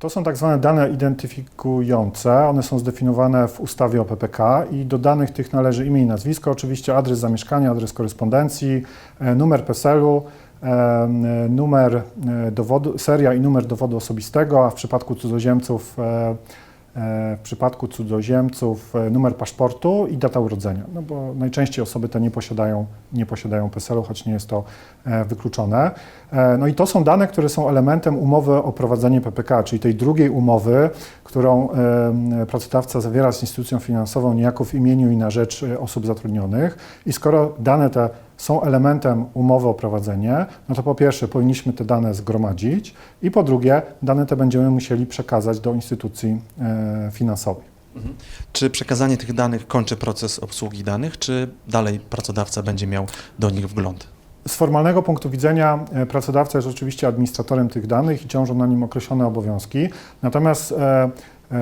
To są tak zwane dane identyfikujące. One są zdefiniowane w ustawie o PPK i do danych tych należy imię i nazwisko, oczywiście adres zamieszkania, adres korespondencji, e, numer PESEL-u, e, n- numer e, dowodu, seria i numer dowodu osobistego, a w przypadku cudzoziemców e, e, w przypadku cudzoziemców e, numer paszportu i data urodzenia, no bo najczęściej osoby te nie posiadają, nie posiadają PESEL-u, choć nie jest to e, wykluczone. E, No i to są dane, które są elementem umowy o prowadzenie PPK, czyli tej drugiej umowy, którą e, pracodawca zawiera z instytucją finansową niejako w imieniu i na rzecz e, osób zatrudnionych. I skoro dane te są elementem umowy o prowadzenie, no to po pierwsze powinniśmy te dane zgromadzić i po drugie dane te będziemy musieli przekazać do instytucji e, finansowej. Czy przekazanie tych danych kończy proces obsługi danych, czy dalej pracodawca będzie miał do nich wgląd? Z formalnego punktu widzenia e, pracodawca jest oczywiście administratorem tych danych i ciążą na nim określone obowiązki. Natomiast e,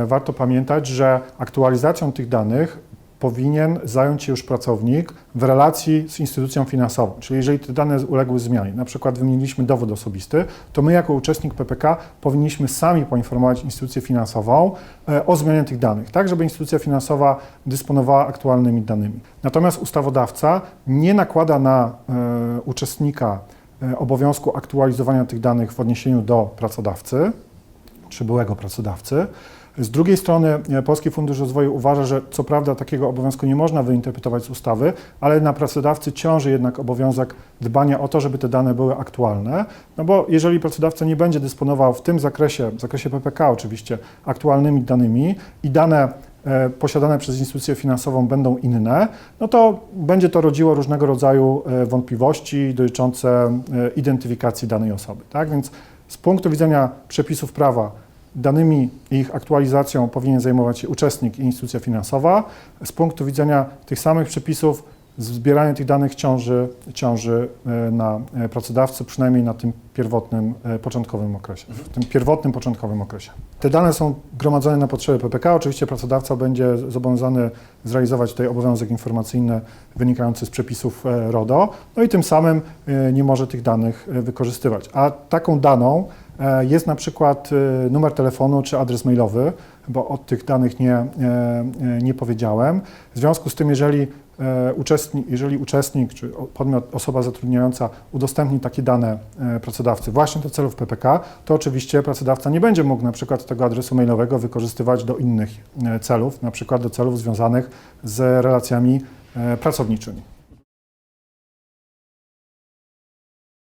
warto pamiętać, że aktualizacją tych danych powinien zająć się już pracownik w relacji z instytucją finansową. Czyli jeżeli te dane uległy zmianie, na przykład wymieniliśmy dowód osobisty, to my jako uczestnik PPK powinniśmy sami poinformować instytucję finansową e, o zmianie tych danych, tak żeby instytucja finansowa dysponowała aktualnymi danymi. Natomiast ustawodawca nie nakłada na e, uczestnika e, obowiązku aktualizowania tych danych w odniesieniu do pracodawcy czy byłego pracodawcy. Z drugiej strony e, Polski Fundusz Rozwoju uważa, że co prawda takiego obowiązku nie można wyinterpretować z ustawy, ale na pracodawcy ciąży jednak obowiązek dbania o to, żeby te dane były aktualne, no bo jeżeli pracodawca nie będzie dysponował w tym zakresie, w zakresie PPK oczywiście, aktualnymi danymi i dane e, posiadane przez instytucję finansową będą inne, no to będzie to rodziło różnego rodzaju e, wątpliwości dotyczące identyfikacji danej osoby. Tak? Więc z punktu widzenia przepisów prawa danymi i ich aktualizacją powinien zajmować się uczestnik i instytucja finansowa. Z punktu widzenia tych samych przepisów zbieranie tych danych ciąży, ciąży e, na e, pracodawcy, przynajmniej na tym pierwotnym, e, początkowym okresie, w tym pierwotnym, początkowym okresie. Te dane są gromadzone na potrzeby PPK. Oczywiście pracodawca będzie zobowiązany zrealizować tutaj obowiązek informacyjny wynikający z przepisów RODO, no i tym samym nie może tych danych wykorzystywać. A taką daną jest na przykład numer telefonu czy adres mailowy, bo o tych danych nie, nie powiedziałem. W związku z tym, jeżeli uczestnik, jeżeli uczestnik czy podmiot, osoba zatrudniająca udostępni takie dane e, pracodawcy właśnie do celów PPK, to oczywiście pracodawca nie będzie mógł na przykład tego adresu mailowego wykorzystywać do innych e, celów, na przykład do celów związanych z relacjami e, pracowniczymi.